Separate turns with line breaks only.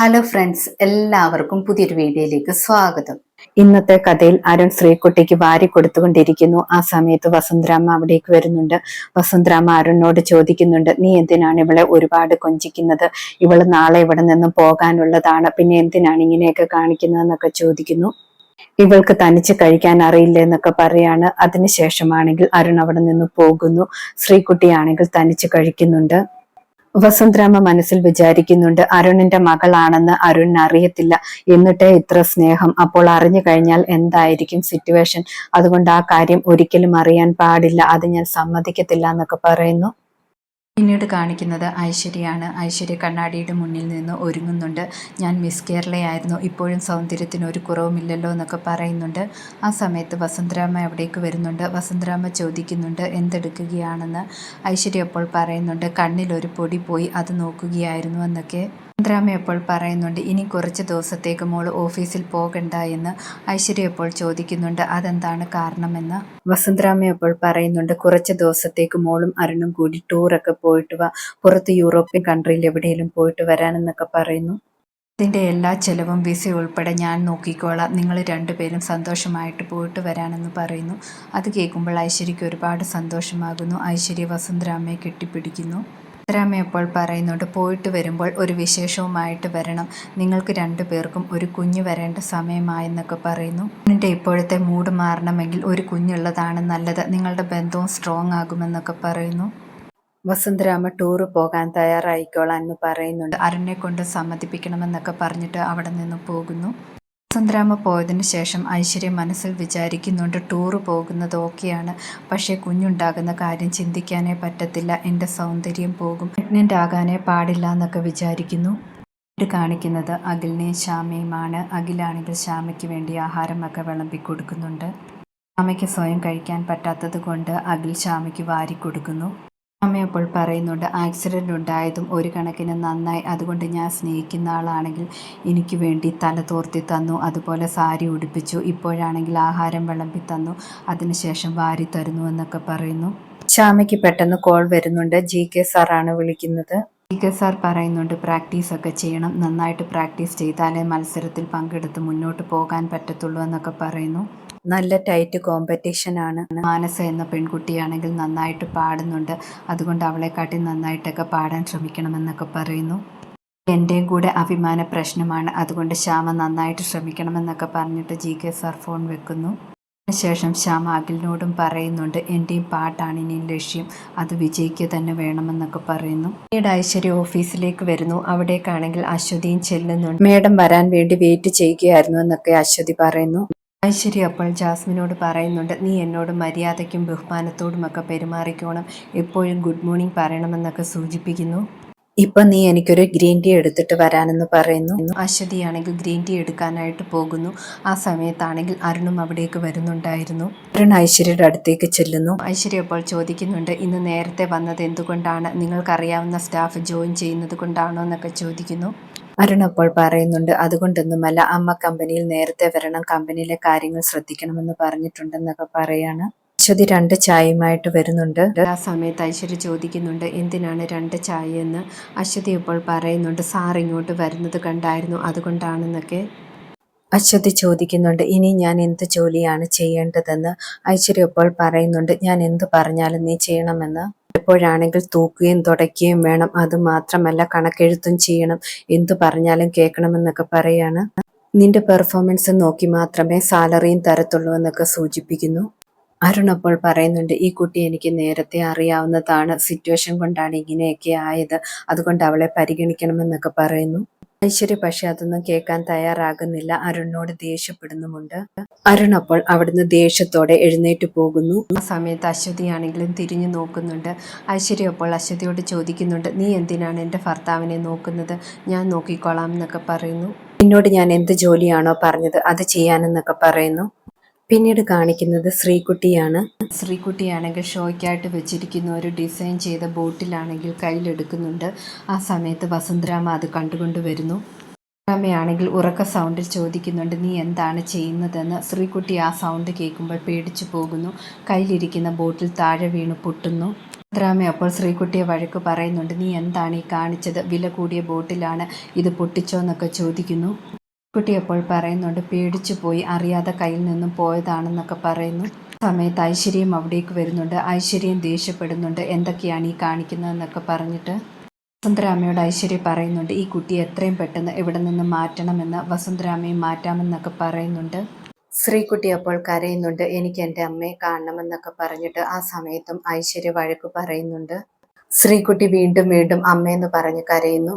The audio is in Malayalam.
ഹലോ ഫ്രണ്ട്സ് എല്ലാവർക്കും പുതിയൊരു വീഡിയോയിലേക്ക് സ്വാഗതം.
ഇന്നത്തെ കഥയിൽ അരുൺ ശ്രീകുട്ടിക്ക് വാരി കൊടുത്തുകൊണ്ടിരിക്കുന്നു. ആ സമയത്ത് വസന്തരാമ അവിടേക്ക് വരുന്നുണ്ട്. വസന്തരാമ അരുണിനോട് ചോദിക്കുന്നുണ്ട് നീ എന്തിനാണ് ഇവളെ ഒരുപാട് കൊഞ്ചിക്കുന്നത്? ഇവൾ നാളെ ഇവിടെ നിന്നും പോകാനുള്ളതാണ്. പിന്നെ എന്തിനാണ് ഇങ്ങനെയൊക്കെ കാണിക്കുന്നതെന്നൊക്കെ ചോദിക്കുന്നു. ഇവൾക്ക് തനിച്ച് കഴിക്കാൻ അറിയില്ല എന്നൊക്കെ പറയാണ്. അതിനുശേഷമാണെങ്കിൽ അരുൺ അവിടെ നിന്ന് പോകുന്നു. ശ്രീകുട്ടിയാണെങ്കിൽ തനിച്ച് കഴിക്കുന്നുണ്ട്. വസുന്ധരാമ മനസ്സിൽ വിചാരിക്കുന്നുണ്ട് അരുണിന്റെ മകളാണെന്ന് അരുൺ അറിയത്തില്ല. എന്നിട്ടേ ഇത്ര സ്നേഹം. അപ്പോൾ അറിഞ്ഞു കഴിഞ്ഞാൽ എന്തായിരിക്കും സിറ്റുവേഷൻ അതുകൊണ്ട് ആ കാര്യം ഒരിക്കലും അറിയാൻ പാടില്ല. അത് ഞാൻ സമ്മതിക്കത്തില്ല എന്നൊക്കെ പറയുന്നു.
പിന്നീട് കാണിക്കുന്നത് ഐശ്വര്യയാണ്. ഐശ്വര്യ കണ്ണാടിയുടെ മുന്നിൽ നിന്ന് ഒരുങ്ങുന്നുണ്ട്. ഞാൻ മിസ് കേരളയായിരുന്നു. ഇപ്പോഴും സൗന്ദര്യത്തിന് ഒരു കുറവുമില്ലല്ലോ എന്നൊക്കെ പറയുന്നുണ്ട്. ആ സമയത്ത് വസന്തരാമ എവിടേക്ക് വരുന്നുണ്ട്. വസന്തരാമ ചോദിക്കുന്നുണ്ട് എന്തെടുക്കുകയാണെന്ന്? ഐശ്വര്യ അപ്പോൾ പറയുന്നുണ്ട് കണ്ണിലൊരു പൊടി പോയി അത് നോക്കുകയായിരുന്നു എന്നൊക്കെ. വസുന്ധരാമ അപ്പോൾ പറയുന്നുണ്ട് ഇനി കുറച്ച് ദിവസത്തേക്ക് മോൾ ഓഫീസിൽ പോകണ്ട എന്ന് ഐശ്വര്യ അപ്പോൾ ചോദിക്കുന്നുണ്ട് അതെന്താണ് കാരണമെന്ന്?
വസുന്ധരാമ അപ്പോൾ പറയുന്നുണ്ട് കുറച്ച് ദിവസത്തേക്ക് മോളും അരുണും കൂടി ടൂറൊക്കെ പോയിട്ട് വാ പുറത്ത് യൂറോപ്യൻ കൺട്രിയിൽ എവിടെയെങ്കിലും പോയിട്ട് വരാനെന്നൊക്കെ പറയുന്നു.
ഇതിന്റെ എല്ലാ ചെലവും വിസ ഉൾപ്പെടെ ഞാൻ നോക്കിക്കോളാം നിങ്ങൾ രണ്ടുപേരും സന്തോഷമായിട്ട് പോയിട്ട് വരാനെന്ന് പറയുന്നു. അത് കേൾക്കുമ്പോൾ ഐശ്വര്യയ്ക്ക് ഒരുപാട് സന്തോഷമാകുന്നു ഐശ്വര്യ വസുന്ധരാമയെ കെട്ടിപ്പിടിക്കുന്നു. വസുന്ധരാമ ഇപ്പോൾ പറയുന്നുണ്ട് പോയിട്ട് വരുമ്പോൾ ഒരു വിശേഷവുമായിട്ട് വരണം. നിങ്ങൾക്ക് രണ്ടു പേർക്കും ഒരു കുഞ്ഞ് വരേണ്ട സമയമായെന്നൊക്കെ പറയുന്നു. എന്റെ ഇപ്പോഴത്തെ മൂഡ് മാറണമെങ്കിൽ ഒരു കുഞ്ഞുള്ളതാണ് നല്ലത്. നിങ്ങളുടെ ബന്ധവും സ്ട്രോങ് ആകുമെന്നൊക്കെ പറയുന്നു.
വസന്തരാമ ടൂറ് പോകാൻ തയ്യാറായിക്കോളാം എന്ന് പറയുന്നുണ്ട്.
അരുണിനെ കൊണ്ട് സമ്മതിപ്പിക്കണമെന്നൊക്കെ പറഞ്ഞിട്ട് അവിടെ നിന്ന് പോകുന്നു. വസുന്ധരാമ പോയതിനു ശേഷം ഐശ്വര്യ മനസ്സിൽ വിചാരിക്കുന്നുണ്ട് ടൂറ് പോകുന്നത് ഓക്കെയാണ്. പക്ഷേ കുഞ്ഞുണ്ടാകുന്ന കാര്യം ചിന്തിക്കാനേ പറ്റത്തില്ല. എന്റെ സൗന്ദര്യം പോകും. പ്രഗ്നന്റ് ആകാനേ പാടില്ല എന്നൊക്കെ വിചാരിക്കുന്നു. ഇത് കാണിക്കുന്നത് അഖിലിനെയും ശ്യാമയുമാണ്. അഖിലാണെങ്കിൽ ശ്യാമയ്ക്ക് വേണ്ടി ആഹാരമൊക്കെ വിളമ്പി കൊടുക്കുന്നുണ്ട്. ശ്യാമയ്ക്ക് സ്വയം കഴിക്കാൻ പറ്റാത്തത് കൊണ്ട് അഖിൽ ശ്യാമയ്ക്ക് വാരി കൊടുക്കുന്നു. അമ്മ അപ്പോൾ പറയുന്നുണ്ട് ആക്സിഡന്റ് ഉണ്ടായതും ഒരു കണക്കിന് നന്നായി. അതുകൊണ്ട് ഞാൻ സ്നേഹിക്കുന്ന ആളാണെങ്കിൽ എനിക്ക് വേണ്ടി തല തോർത്തി തന്നു അതുപോലെ സാരി ഉടുപ്പിച്ചു ഇപ്പോഴാണെങ്കിൽ ആഹാരം വിളമ്പി തന്നു അതിനുശേഷം വാരി തരുന്നു എന്നൊക്കെ പറയുന്നു.
ശ്യാമയ്ക്ക് പെട്ടെന്ന് കോൾ വരുന്നുണ്ട് ജി കെ സാറാണ് വിളിക്കുന്നത്.
ജി കെ സാർ പറയുന്നുണ്ട് പ്രാക്ടീസ് ഒക്കെ ചെയ്യണം നന്നായിട്ട് പ്രാക്ടീസ് ചെയ്താലേ മത്സരത്തിൽ പങ്കെടുത്ത് മുന്നോട്ട് പോകാൻ പറ്റത്തുള്ളൂ എന്നൊക്കെ പറയുന്നു.
നല്ല ടൈറ്റ് കോമ്പറ്റീഷൻ ആണ്.
മാനസ എന്ന പെൺകുട്ടിയാണെങ്കിൽ നന്നായിട്ട് പാടുന്നുണ്ട്. അതുകൊണ്ട് അവളെക്കാട്ടി നന്നായിട്ടൊക്കെ പാടാൻ ശ്രമിക്കണമെന്നൊക്കെ പറയുന്നു. എന്റെയും കൂടെ അഭിമാന പ്രശ്നമാണ്. അതുകൊണ്ട് ശ്യാമ നന്നായിട്ട് ശ്രമിക്കണമെന്നൊക്കെ പറഞ്ഞിട്ട് ജി കെ സാർ ഫോൺ വെക്കുന്നു. ശേഷം ശ്യാമ അഖിലിനോടും പറയുന്നുണ്ട് എന്റെയും പാട്ടാണ് ഇനി ലക്ഷ്യം. അത് വിജയിക്കുക തന്നെ വേണമെന്നൊക്കെ പറയുന്നു. പിന്നീട് ഐശ്വര്യ ഓഫീസിലേക്ക് വരുന്നു. അവിടേക്കാണെങ്കിൽ അശ്വതിയും ചെല്ലുന്നുണ്ട്.
മേഡം വരാൻ വേണ്ടി വെയിറ്റ് ചെയ്യുകയായിരുന്നു എന്നൊക്കെ അശ്വതി പറയുന്നു.
ഐശ്വര്യ അപ്പോൾ ജാസ്മിനോട് പറയുന്നുണ്ട് നീ എന്നോട് മര്യാദയ്ക്കും ബഹുമാനത്തോടുമൊക്കെ പെരുമാറിക്കോണം. എപ്പോഴും ഗുഡ് മോർണിംഗ് പറയണമെന്നൊക്കെ സൂചിപ്പിക്കുന്നു.
ഇപ്പൊ നീ എനിക്കൊരു ഗ്രീൻ ടീ എടുത്തിട്ട് വരാനെന്ന് പറയുന്നു.
അശ്വതിയാണെങ്കിൽ ഗ്രീൻ ടീ എടുക്കാനായിട്ട് പോകുന്നു. ആ സമയത്താണെങ്കിൽ അരുണും അവിടേക്ക് വരുന്നുണ്ടായിരുന്നു.
അരുൺ ഐശ്വര്യയുടെ അടുത്തേക്ക് ചെല്ലുന്നു.
ഐശ്വര്യ അപ്പോൾ ചോദിക്കുന്നുണ്ട് ഇന്ന് നേരത്തെ വന്നത് എന്തുകൊണ്ടാണ്? നിങ്ങൾക്കറിയാവുന്ന സ്റ്റാഫ് ജോയിൻ ചെയ്യുന്നത് കൊണ്ടാണോ? എന്നൊക്കെ ചോദിക്കുന്നു.
അരുൺ അപ്പോൾ പറയുന്നുണ്ട് അതുകൊണ്ടൊന്നുമല്ല അമ്മ കമ്പനിയിൽ നേരത്തെ വരണം കമ്പനിയിലെ കാര്യങ്ങൾ ശ്രദ്ധിക്കണമെന്ന് പറഞ്ഞിട്ടുണ്ടെന്നൊക്കെ പറയാണ്. അശ്വതി രണ്ട് ചായയുമായിട്ട് വരുന്നുണ്ട്.
ആ സമയത്ത് ഐശ്വര്യ ചോദിക്കുന്നുണ്ട് എന്തിനാണ് രണ്ട് ചായ എന്ന് അശ്വതി ഇപ്പോൾ പറയുന്നുണ്ട് സാർ ഇങ്ങോട്ട് വരുന്നത് കണ്ടായിരുന്നു അതുകൊണ്ടാണെന്നൊക്കെ.
അശ്വതി ചോദിക്കുന്നുണ്ട് ഇനി ഞാൻ എന്ത് ജോലിയാണ് ചെയ്യേണ്ടതെന്ന്? ഐശ്വര്യ ഇപ്പോൾ പറയുന്നുണ്ട് ഞാൻ എന്ത് പറഞ്ഞാലും നീ ചെയ്യണമെന്ന്. എപ്പോഴാണെങ്കിൽ തൂക്കുകയും തുടയ്ക്കുകയും വേണം. അതുമാത്രമല്ല കണക്കെഴുത്തും ചെയ്യണം. എന്തു പറഞ്ഞാലും കേൾക്കണമെന്നൊക്കെ പറയാണ്. നിന്റെ പെർഫോമൻസ് നോക്കി മാത്രമേ സാലറിയും തരത്തുള്ളൂ എന്നൊക്കെ സൂചിപ്പിക്കുന്നു. അരുൺ അപ്പോൾ പറയുന്നുണ്ട് ഈ കുട്ടി എനിക്ക് നേരത്തെ അറിയാവുന്നതാണ്. സിറ്റുവേഷൻ കൊണ്ടാണ് ഇങ്ങനെയൊക്കെ ആയത്. അതുകൊണ്ട് അവളെ പരിഗണിക്കണമെന്നൊക്കെ പറയുന്നു. ഐശ്വര്യ പക്ഷെ അതൊന്നും കേൾക്കാൻ തയ്യാറാകുന്നില്ല. അരുണിനോട് ദേഷ്യപ്പെടുന്നുമുണ്ട്. അരുൺ അപ്പോൾ അവിടുന്ന് ദേഷ്യത്തോടെ എഴുന്നേറ്റ് പോകുന്നു.
ആ സമയത്ത് അശ്വതിയാണെങ്കിലും തിരിഞ്ഞു നോക്കുന്നുണ്ട്. ഐശ്വര്യ അപ്പോൾ അശ്വതിയോട് ചോദിക്കുന്നുണ്ട് നീ എന്തിനാണ് എന്റെ ഭർത്താവിനെ നോക്കുന്നത്? ഞാൻ നോക്കിക്കോളാം എന്നൊക്കെ പറയുന്നു.
എന്നോട് ഞാൻ എന്ത് ജോലിയാണോ പറഞ്ഞത് അത് ചെയ്യാനെന്നൊക്കെ പറയുന്നു. പിന്നീട് കാണിക്കുന്നത് ശ്രീകുട്ടിയാണ്.
ശ്രീകുട്ടിയാണെങ്കിൽ ഷോയ്ക്കായിട്ട് വെച്ചിരിക്കുന്ന ഒരു ഡിസൈൻ ചെയ്ത ബോട്ടിലാണെങ്കിൽ കയ്യിലെടുക്കുന്നുണ്ട്. ആ സമയത്ത് വസുന്ധരാമ അത് കണ്ടുകൊണ്ട് വരുന്നു. രാമയാണെങ്കിൽ ഉറക്ക സൗണ്ടിൽ ചോദിക്കുന്നുണ്ട് നീ എന്താണ് ചെയ്യുന്നതെന്ന്? ശ്രീകുട്ടി ആ സൗണ്ട് കേൾക്കുമ്പോൾ പേടിച്ചു പോകുന്നു. കയ്യിലിരിക്കുന്ന ബോട്ടിൽ താഴെ വീണ് പൊട്ടുന്നു. വസുന്ധരാമ അപ്പോൾ ശ്രീകുട്ടിയെ വഴക്ക് പറയുന്നുണ്ട് നീ എന്താണ് ഈ കാണിച്ചത്? വില കൂടിയ ബോട്ടിലാണ് ഇത് പൊട്ടിച്ചോ എന്നൊക്കെ ചോദിക്കുന്നു. കുട്ടി അപ്പോൾ പറയുന്നുണ്ട് പേടിച്ചു പോയി അറിയാതെ കയ്യിൽ നിന്നും പോയതാണെന്നൊക്കെ പറയുന്നു. സമയത്ത് ഐശ്വര്യം അവിടേക്ക് വരുന്നുണ്ട്. ഐശ്വര്യം ദേഷ്യപ്പെടുന്നുണ്ട്. എന്തൊക്കെയാണ് ഈ കാണിക്കുന്നതെന്നൊക്കെ പറഞ്ഞിട്ട് വസന്തരാമയോട് ഐശ്വര്യ പറയുന്നുണ്ട് ഈ കുട്ടിയെ എത്രയും പെട്ടെന്ന് ഇവിടെ നിന്ന് മാറ്റണമെന്ന് വസന്തരാമയെ മാറ്റാമെന്നൊക്കെ പറയുന്നുണ്ട്.
ശ്രീകുട്ടി അപ്പോൾ കരയുന്നുണ്ട് എനിക്ക് എന്റെ അമ്മയെ കാണണമെന്നൊക്കെ പറഞ്ഞിട്ട് ആ സമയത്തും ഐശ്വര്യ വഴക്ക് പറയുന്നുണ്ട്. ശ്രീകുട്ടി വീണ്ടും വീണ്ടും അമ്മയെന്ന് പറഞ്ഞ് കരയുന്നു.